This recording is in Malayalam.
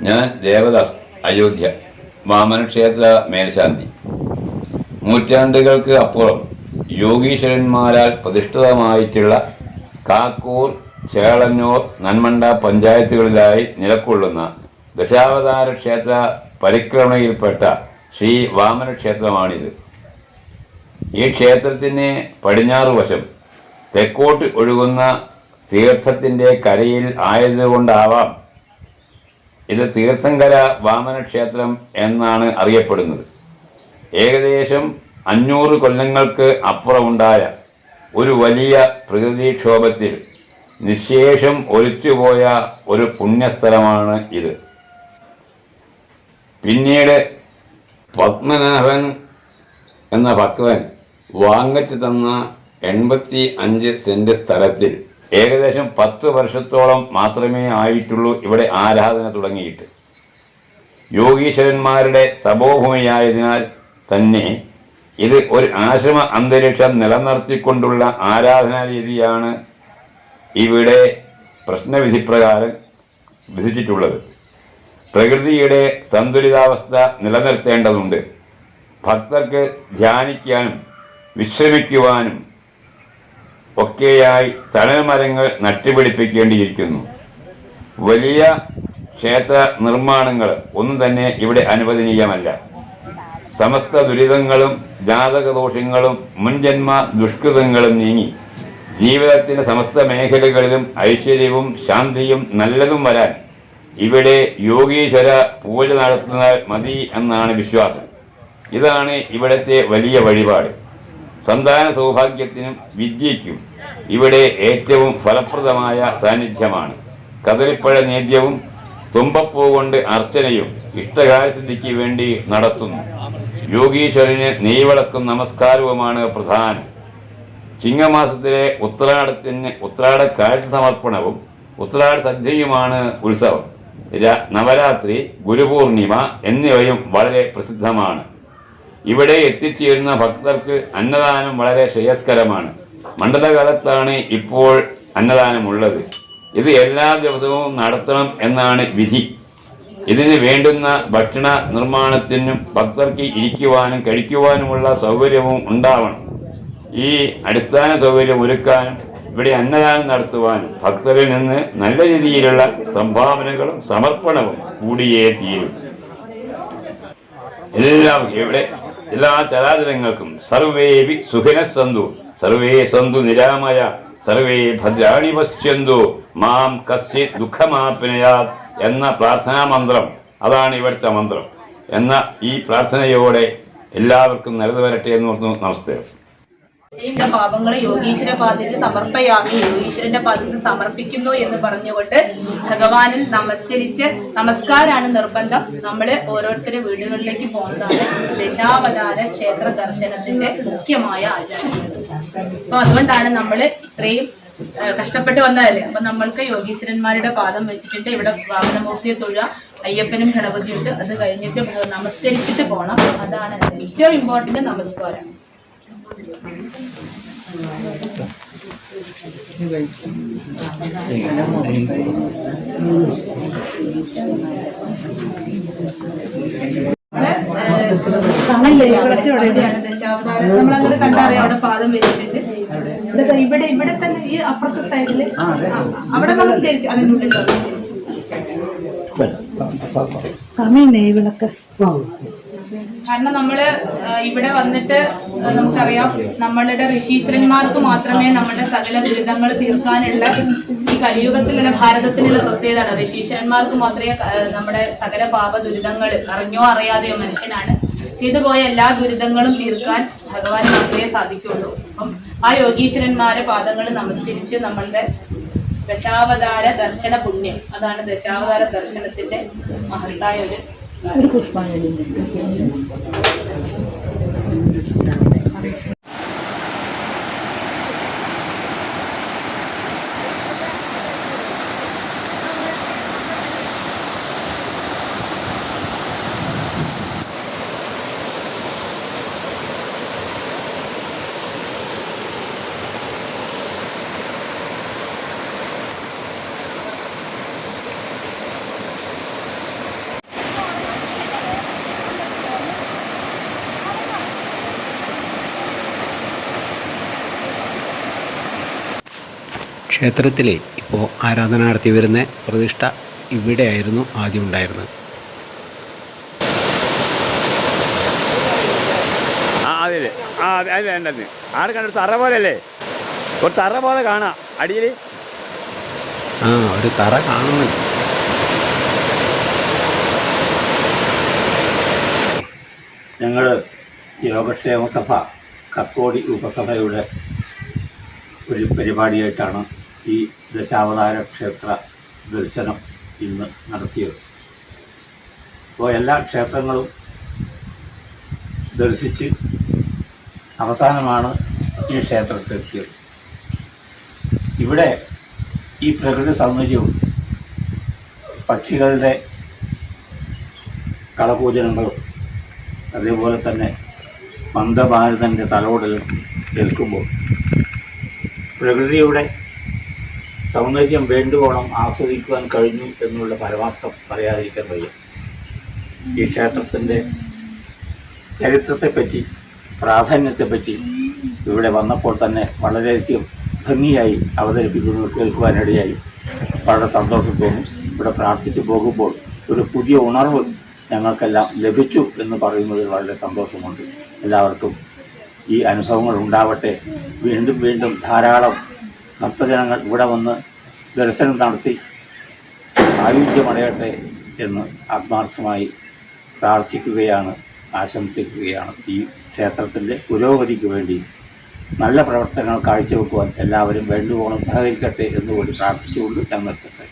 ഞാൻ ദേവദാസ് അയോധ്യ വാമനക്ഷേത്ര മേൽശാന്തി. നൂറ്റാണ്ടുകൾക്ക് അപ്പുറം യോഗീശ്വരന്മാരാൽ പ്രതിഷ്ഠിതമായിട്ടുള്ള കാക്കൂർ ചേളന്നൂർ നന്മണ്ട പഞ്ചായത്തുകളിലായി നിലകൊള്ളുന്ന ദശാവതാര ക്ഷേത്ര പരിക്രമണയിൽപ്പെട്ട ശ്രീ വാമനക്ഷേത്രമാണിത് ഈ ക്ഷേത്രത്തിന് പടിഞ്ഞാറ് വശം തെക്കോട്ട് ഒഴുകുന്ന തീർത്ഥത്തിന്റെ കരയിൽ ആയതുകൊണ്ടാവാം ഇത് തീർത്ഥങ്കര വാമന ക്ഷേത്രം എന്നാണ് അറിയപ്പെടുന്നത്. ഏകദേശം അഞ്ഞൂറ് കൊല്ലങ്ങൾക്ക് അപ്പുറമുണ്ടായ ഒരു വലിയ പ്രകൃതിക്ഷോഭത്തിൽ നിശേഷം ഒലിച്ചുപോയ ഒരു പുണ്യസ്ഥലമാണ് ഇത്. പിന്നീട് പത്മനാഭൻ എന്ന ഭക്തൻ വാങ്ങിച്ചു തന്ന എൺപത്തി അഞ്ച് സെന്റ് സ്ഥലത്തിൽ ഏകദേശം പത്ത് വർഷത്തോളം മാത്രമേ ആയിട്ടുള്ളൂ ഇവിടെ ആരാധന തുടങ്ങിയിട്ട്. യോഗീശ്വരന്മാരുടെ തപോഭൂമിയായതിനാൽ തന്നെ ഇത് ഒരു ആശ്രമ അന്തരീക്ഷം നിലനിർത്തിക്കൊണ്ടുള്ള ആരാധനാ രീതിയാണ് ഇവിടെ പ്രശ്നവിധിപ്രകാരം വിധിച്ചിട്ടുള്ളത്. പ്രകൃതിയുടെ സന്തുലിതാവസ്ഥ നിലനിർത്തേണ്ടതുണ്ട്. ഭക്തർക്ക് ധ്യാനിക്കാനും വിശ്രമിക്കുവാനും ഒക്കെയായി തണൽ മരങ്ങൾ നട്ടുപിടിപ്പിക്കേണ്ടിയിരിക്കുന്നു. വലിയ ക്ഷേത്ര നിർമ്മാണങ്ങൾ ഒന്നും തന്നെ ഇവിടെ അനുവദനീയമല്ല. സമസ്ത ദുരിതങ്ങളും ജാതകദോഷങ്ങളും മുൻജന്മ ദുഷ്കൃതങ്ങളും നീങ്ങി. ജീവിതത്തിന്റെ സമസ്ത മേഖലകളിലും ഐശ്വര്യവും ശാന്തിയും നല്ലതും വരാൻ ഇവിടെ യോഗീശ്വര പൂജ നടത്തുന്നാൽ മതി എന്നാണ് വിശ്വാസം. ഇതാണ് ഇവിടുത്തെ വലിയ വഴിപാട്. സന്താന സൗഭാഗ്യത്തിനും വിദ്യയ്ക്കും ഇവിടെ ഏറ്റവും ഫലപ്രദമായ സാന്നിധ്യമാണ്. കദളിപ്പഴ നേദ്യവും തുമ്പപ്പൂ കൊണ്ട് അർച്ചനയും ഇഷ്ടകാരസിദ്ധിക്ക് വേണ്ടി നടത്തുന്നു. യോഗീശ്വരന് നെയ്വിളക്കും നമസ്കാരവുമാണ് പ്രധാനം. ചിങ്ങമാസത്തിലെ ഉത്രാടത്തിന് ഉത്രാട കാഴ്ച സമർപ്പണവും ഉത്രാട സദ്യയുമാണ് ഉത്സവം. നവരാത്രി ഗുരുപൂർണിമ എന്നിവയും വളരെ പ്രസിദ്ധമാണ്. ഇവിടെ എത്തിച്ചേരുന്ന ഭക്തർക്ക് അന്നദാനം വളരെ ശ്രേയസ്കരമാണ്. മണ്ഡലകാലത്താണ് ഇപ്പോൾ അന്നദാനമുള്ളത്. ഇത് എല്ലാ ദിവസവും നടത്തണം എന്നാണ് വിധി. ഇതിന് വേണ്ടുന്ന ഭക്ഷണ നിർമ്മാണത്തിനും ഭക്തർക്ക് ഇരിക്കുവാനും കഴിക്കുവാനുമുള്ള സൗകര്യവും ഉണ്ടാവണം. ഈ അടിസ്ഥാന സൗകര്യം ഒരുക്കാനും ഇവിടെ അന്നദാനം നടത്തുവാനും ഭക്തരിൽ നിന്ന് നല്ല രീതിയിലുള്ള സംഭാവനകളും സമർപ്പണവും കൂടിയേ തീരും. എല്ലാം ഇവിടെ എല്ലാ ചരാചരങ്ങൾക്കും സർവേവി സുഖിന സന്തു സർവേ സന്തു നിരാമയ സർവേ ഭദ്രാണി പശ്യന്തു മാം കസ്റ്റി ദുഃഖമാപ്പിനയാ എന്ന പ്രാർത്ഥനാ മന്ത്രം. അതാണ് ഇവിടുത്തെ മന്ത്രം. എന്ന ഈ പ്രാർത്ഥനയോടെ എല്ലാവർക്കും നല്ലത് വരട്ടെ എന്ന് പറഞ്ഞു നമസ്തേ. എന്റെ പാപങ്ങളെ യോഗീശ്വര പാദത്തിൽ സമർപ്പയാമി. യോഗീശ്വരന്റെ പാദത്തിൽ സമർപ്പിക്കുന്നു എന്ന് പറഞ്ഞുകൊണ്ട് ഭഗവാനിൽ നമസ്കരിച്ച് നമസ്കാരമാണ് നിർബന്ധം. നമ്മൾ ഓരോരുത്തരുടെ വീടുകളിലേക്ക് പോകുന്നതാണ് ദശാവതാര ക്ഷേത്ര ദർശനത്തിന്റെ മുഖ്യമായ ആചാരം. അപ്പൊ അതുകൊണ്ടാണ് നമ്മൾ ഇത്രയും കഷ്ടപ്പെട്ട് വന്നതല്ലേ? അപ്പൊ നമ്മൾക്ക് യോഗീശ്വരന്മാരുടെ പാദം വെച്ചിട്ടുണ്ട്. ഇവിടെ വാമനമൂർത്തിയെ തൊഴുക അയ്യപ്പനും ഗണപതിയുണ്ട് അത് കഴിഞ്ഞിട്ട് നമസ്കരിച്ചിട്ട് പോകണം അതാണ് ഏറ്റവും ഇമ്പോർട്ടന്റ് നമസ്കാരം. നമ്മളങ്ങോട്ട് കണ്ടറിയാം അവിടെ പാദം വെച്ചിട്ട്. ഇവിടെ ഇവിടെ ഇവിടെ തന്നെ ഈ അപ്പുറത്തെ സൈഡിൽ അവിടെ നമസ്കരിച്ചു അതിനുള്ളിൽ സമയം നെയ്വിളക്ക് കാരണം നമ്മൾ ഇവിടെ വന്നിട്ട് നമുക്കറിയാം നമ്മളുടെ ഋഷീശ്വരന്മാർക്ക് മാത്രമേ നമ്മുടെ സകല ദുരിതങ്ങൾ തീർക്കാനുള്ള ഈ കലിയുഗത്തിലുള്ള ഭാരതത്തിലുള്ള പ്രത്യേകതയാണ്. ഋഷീശ്വരന്മാർക്ക് മാത്രമേ നമ്മുടെ സകല പാപ ദുരിതങ്ങൾ അറിഞ്ഞോ അറിയാതെയോ മനുഷ്യനാണ്. ചെയ്തു പോയ എല്ലാ ദുരിതങ്ങളും തീർക്കാൻ ഭഗവാൻ മാത്രമേ സാധിക്കുള്ളൂ. അപ്പം ആ യോഗീശ്വരന്മാരെ പാദങ്ങൾ നമസ്കരിച്ച് നമ്മളുടെ ദശാവതാര ദർശന പുണ്യം അതാണ് ദശാവതാര ദർശനത്തിന്റെ മഹത്തായ ഒരു ഒരു പുഷ്പാഞ്ജലി ക്ഷേത്രത്തിലെ ഇപ്പോൾ ആരാധന നടത്തി വരുന്ന പ്രതിഷ്ഠ ഇവിടെയായിരുന്നു ആദ്യം ഉണ്ടായിരുന്നത്. ആ അതെ അതെ ആ അതെ അതെ ഉണ്ടെന്ന് ആടെ കണ്ടിട്ട് തറ പോലെയല്ലേ? ഒരു തറ പോലെ കാണാം. അടിയിൽ ആ ഒരു തറ കാണുന്നുണ്ട് ഞങ്ങൾ യോഗക്ഷേമ സഭ കത്തോടി ഉപസഭയുടെ ഒരു പരിപാടിയായിട്ടാണ് ഈ ദശാവതാര ക്ഷേത്ര ദർശനം ഇന്ന് നടത്തിയത്. അപ്പോൾ എല്ലാ ക്ഷേത്രങ്ങളും ദർശിച്ച് അവസാനമാണ് ഈ ക്ഷേത്രത്തിലെത്തിയത് ഇവിടെ ഈ പ്രകൃതി സൗന്ദര്യവും പക്ഷികളുടെ കളപൂജനങ്ങളും അതേപോലെ തന്നെ മന്ദഭാരതന്റെ തലോടലും കേൾക്കുമ്പോൾ പ്രകൃതിയുടെ സൗന്ദര്യം വേണ്ടുവോളം ആസ്വദിക്കുവാൻ കഴിഞ്ഞു എന്നുള്ള പരമാർത്ഥം പറയാതിരിക്കാൻ വയ്യ. ഈ ക്ഷേത്രത്തിന്റെ ചരിത്രത്തെപ്പറ്റി പ്രാധാന്യത്തെപ്പറ്റി ഇവിടെ വന്നപ്പോൾ തന്നെ വളരെയധികം ഭംഗിയായി അവതരിപ്പിക്കുന്നത് കേൾക്കുവാനിടയായി. വളരെ സന്തോഷം തോന്നും. ഇവിടെ പ്രാർത്ഥിച്ചു പോകുമ്പോൾ ഒരു പുതിയ ഉണർവ് ഞങ്ങൾക്കെല്ലാം ലഭിച്ചു എന്ന് പറയുന്നതിൽ വളരെ സന്തോഷമുണ്ട്. എല്ലാവർക്കും ഈ അനുഭവങ്ങൾ ഉണ്ടാവട്ടെ. വീണ്ടും വീണ്ടും ധാരാളം ഭക്തജനങ്ങൾ ഇവിടെ വന്ന് ദർശനം നടത്തി ആയുധ്യമടയട്ടെ എന്ന് ആത്മാർത്ഥമായി പ്രാർത്ഥിക്കുകയാണ് ആശംസിക്കുകയാണ്. ഈ ക്ഷേത്രത്തിന്റെ പുരോഗതിക്ക് വേണ്ടി നല്ല പ്രവർത്തനങ്ങൾ കാഴ്ചവെക്കുവാൻ എല്ലാവരും വേണ്ടുവോളം സഹകരിക്കട്ടെ എന്നുകൂടി പ്രാർത്ഥിച്ചുകൊണ്ട് ഞാൻ നിർത്തട്ടെ